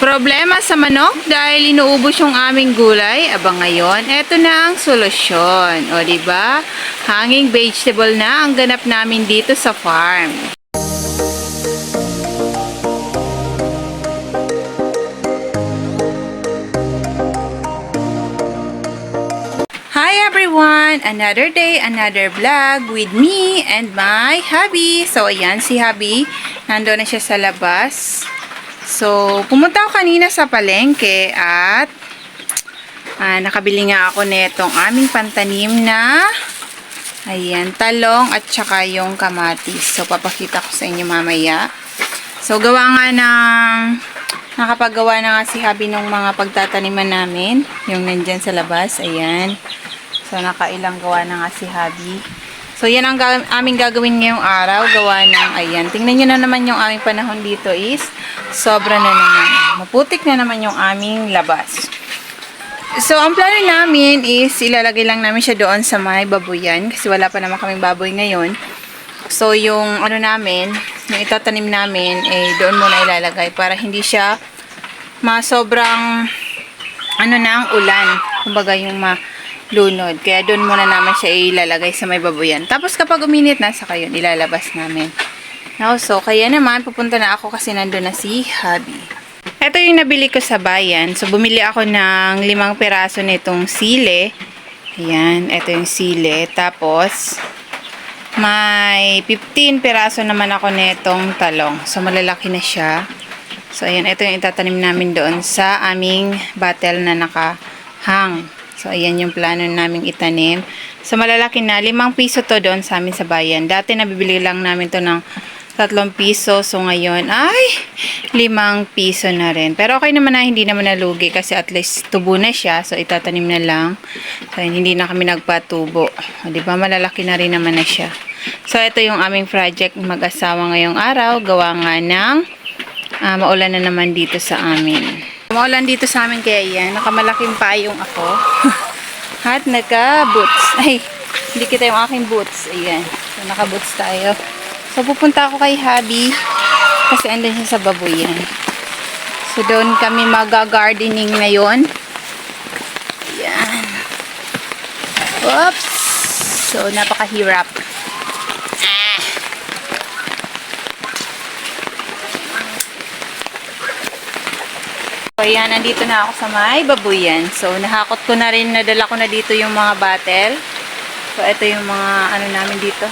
Problema sa manok dahil inuubos yung aming gulay. Aba ngayon, eto na ang solusyon. O, ba? Hanging vegetable na ang ganap namin dito sa farm. Hi everyone! Another day, another vlog with me and my hubby. So, ayan si hubby. Nando na siya sa labas. So, pumunta ako kanina sa palengke at ah, nakabili nga ako netong aming pantanim na ayan, talong at saka yung kamatis. So, papakita ko sa inyo mamaya. So, gawa nga ng nakapagawa na nga si Habi ng mga pagtataniman namin. Yung nandyan sa labas. Ayan. So, nakailang gawa na nga si Habi. So, yan ang aming gagawin ngayong araw. Gawa ng, ayan. Tingnan nyo na naman yung aming panahon dito is sobra na naman. Maputik na naman yung aming labas. So, ang plano namin is ilalagay lang namin siya doon sa may baboyan kasi wala pa naman kaming baboy ngayon. So, yung ano namin, yung itatanim namin, eh, doon muna ilalagay para hindi siya masobrang ano ang ulan. Kumbaga yung malunod. Kaya doon muna naman siya ilalagay sa may baboyan. Tapos kapag uminit na, saka yun, ilalabas namin. Now, so, kaya naman, pupunta na ako kasi nandun na si Habi. Ito yung nabili ko sa bayan. So, bumili ako ng limang peraso nitong sile. Ayan, ito yung sile. Tapos, may 15 peraso naman ako nitong talong. So, malalaki na siya. So, ayan, ito yung itatanim namin doon sa aming battle na nakahang. So, ayan yung plano naming itanim. So, malalaki na. Limang piso to doon sa amin sa bayan. Dati nabibili lang namin to ng tatlong piso. So, ngayon, ay, limang piso na rin. Pero okay naman na, hindi naman nalugi kasi at least tubo na siya. So, itatanim na lang. So, hindi na kami nagpatubo. O, di ba? Malalaki na rin naman na siya. So, ito yung aming project mag-asawa ngayong araw. Gawa nga ng ah, maulan na naman dito sa amin. Maulan dito sa amin kaya yan. Nakamalaking payong ako. At naka-boots. Ay, hindi kita yung aking boots. Ayan. So, naka-boots tayo. So, pupunta ako kay Habi kasi andun siya sa babuyan. So, doon kami mag-gardening ngayon. Ayan. Oops! So, napakahirap. So, ayan, nandito na ako sa may babuyan. So, nahakot ko na rin, nadala ko na dito yung mga battle. So, ito yung mga, ano namin dito.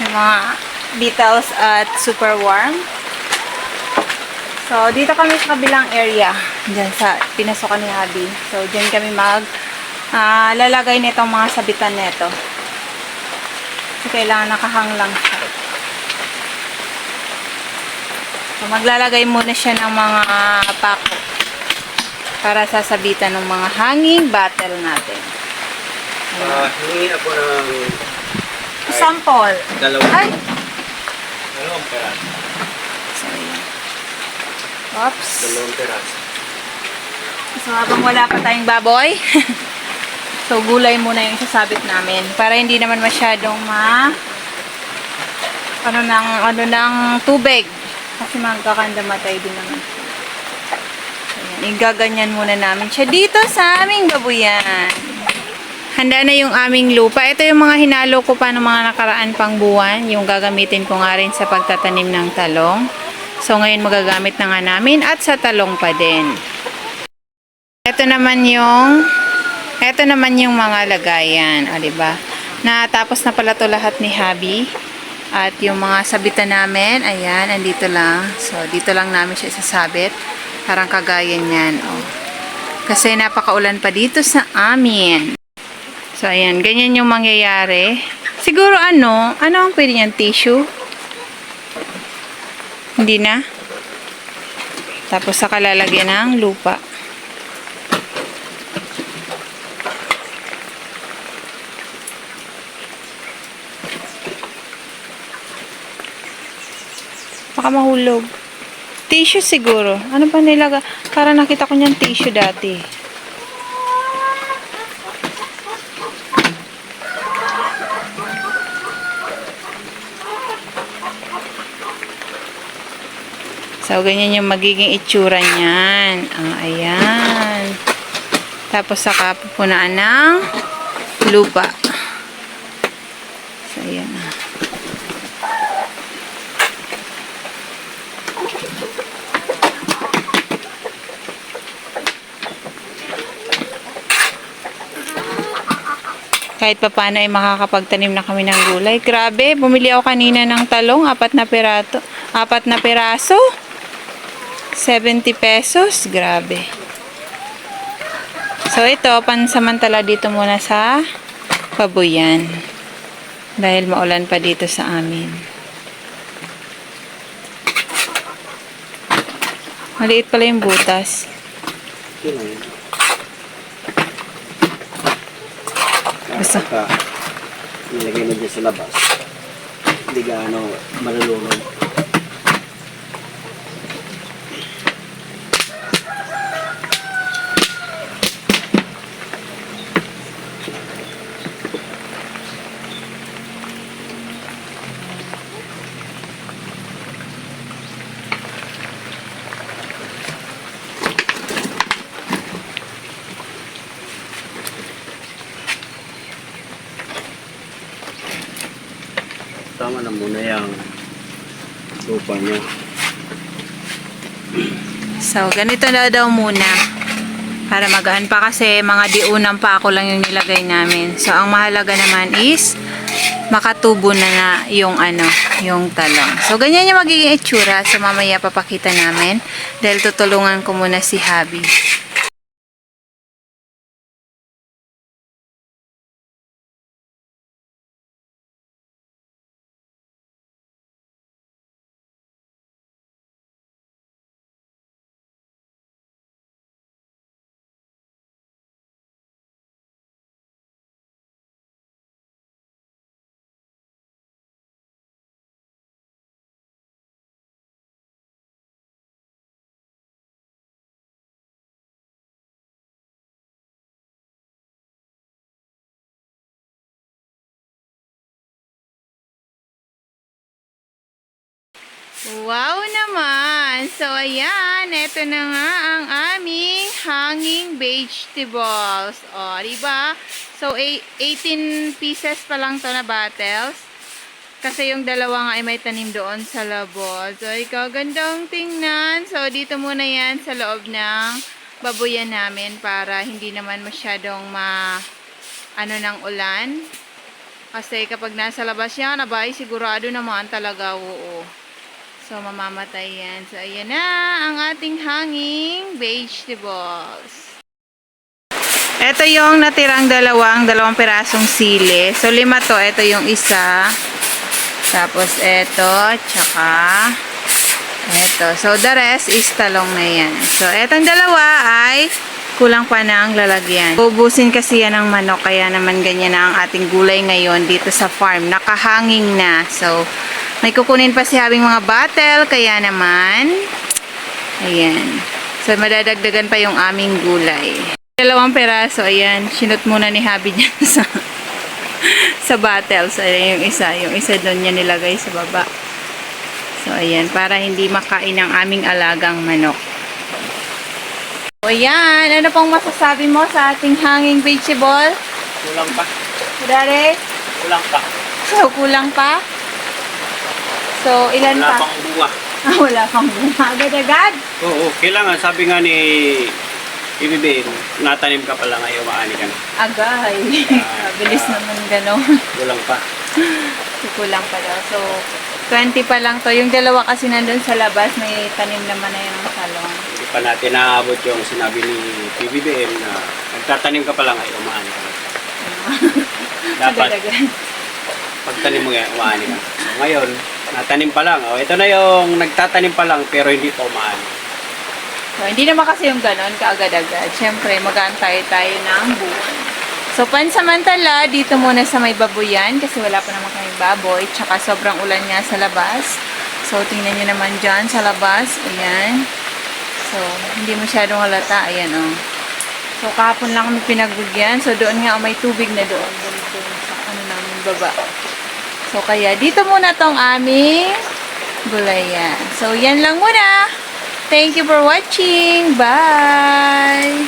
Yung mga beetles at super warm. So, dito kami sa kabilang area. Diyan sa pinasokan ni Abby. So, diyan kami mag ah, lalagay nitong mga sabitan nito. So, kailangan nakahang lang siya. So, maglalagay muna siya ng mga pako para sasabitan ng mga hanging battle natin. Ah, hingi ako ng Sample. dalawang, Ay! dalawang peraso. So, ayan. Oops. Dalawang peraso. So, habang wala pa tayong baboy, so, gulay muna yung sasabit namin. Para hindi naman masyadong ma... Ano ng, ano ng tubig. Kasi magkakandamatay din naman. Igaganyan muna namin siya dito sa aming babuyan. Handa na yung aming lupa. Ito yung mga hinalo ko pa ng mga nakaraan pang buwan. Yung gagamitin ko nga rin sa pagtatanim ng talong. So, ngayon magagamit na nga namin at sa talong pa din. Ito naman yung ito naman yung mga lagayan, o di ba? Natapos na pala to lahat ni Habi. At yung mga sabitan namin, ayan, andito lang. So, dito lang namin siya isasabit. Parang kagaya niyan, oh. Kasi napakaulan pa dito sa amin. So, ayan, ganyan yung mangyayari. Siguro ano, ano ang pwede niyan? Tissue? Hindi na? Tapos saka lalagyan ng lupa. Baka mahulog. Tissue siguro. Ano ba nilaga? Para nakita ko niyan tissue dati. So, ganyan yung magiging itsura niyan. Ah, ayan. Tapos, saka pupunaan ng lupa. So, ayan na. Kahit pa paano ay makakapagtanim na kami ng gulay. Grabe, bumili ako kanina ng talong, apat na perato, apat na peraso. 70 pesos, grabe. So ito, pansamantala dito muna sa Pabuyan. Dahil maulan pa dito sa amin. Maliit pala yung butas. Yun Pagka nilagay mo dyan sa labas, hindi gaano malulunod. Na muna yung lupa niya. So, ganito na daw muna. Para magaan pa kasi mga diunang pa ako lang yung nilagay namin. So, ang mahalaga naman is makatubo na na yung ano, yung talong. So, ganyan yung magiging itsura. So, mamaya papakita namin. Dahil tutulungan ko muna si Habi. Wow naman! So, ayan. Ito na nga ang aming hanging vegetables. O, diba? So, eight- 18 pieces pa lang to na bottles. Kasi yung dalawa nga ay may tanim doon sa labas. So, ikaw, gandang tingnan. So, dito muna yan sa loob ng babuyan namin para hindi naman masyadong ma ano ng ulan. Kasi kapag nasa labas yan, abay, sigurado naman talaga, oo. So, mamamatay yan. So, ayan na ang ating hanging vegetables. Ito yung natirang dalawang, dalawang pirasong sili. So, lima to. Ito yung isa. Tapos, ito. Tsaka, ito. So, the rest is talong na yan. So, etong dalawa ay kulang pa ng lalagyan. Ubusin kasi yan ng manok. Kaya naman ganyan na ang ating gulay ngayon dito sa farm. Nakahanging na. So, may kukunin pa si Habing mga bottle. Kaya naman, ayan. So, madadagdagan pa yung aming gulay. Dalawang peraso, ayan. Sinot muna ni Habi dyan sa sa bottles. Ayan yung isa. Yung isa doon niya nilagay sa baba. So, ayan. Para hindi makain ang aming alagang manok. So, ayan. Ano pong masasabi mo sa ating hanging vegetable? Kulang pa. Dare? Kulang pa. So, kulang pa? So, ilan Wala pa? pang bunga. Ah, wala pang bunga. Agad-agad? Oo, kailangan. Sabi nga ni IBB, natanim ka pala ngayon, maani ka na. Agay. Bilis naman gano'n. Kulang pa. Kulang pa daw. So, 20 pa lang to. Yung dalawa kasi nandun sa labas, may tanim naman na yung salon. Hindi pa natin naabot yung sinabi ni PBBM na nagtatanim ka pala ngayon, maani ka na. Dapat, Agad-agad. pagtanim mo ngayon, umaani ka. So, ngayon, natanim pa lang. Oh, ito na yung nagtatanim pa lang pero hindi pa umaani. So, hindi naman kasi yung ganon kaagad-agad. Siyempre, mag-aantay tayo ng buwan. So, pansamantala, dito muna sa may baboyan kasi wala pa naman kaming baboy. Tsaka sobrang ulan nga sa labas. So, tingnan nyo naman dyan sa labas. Ayan. So, hindi masyadong halata. Ayan, oh. So, kahapon lang kami pinagbigyan. So, doon nga, oh, may tubig na doon. Doon, doon sa ano namin baba. So, kaya dito muna tong aming gulayan. So, yan lang muna. Thank you for watching. Bye!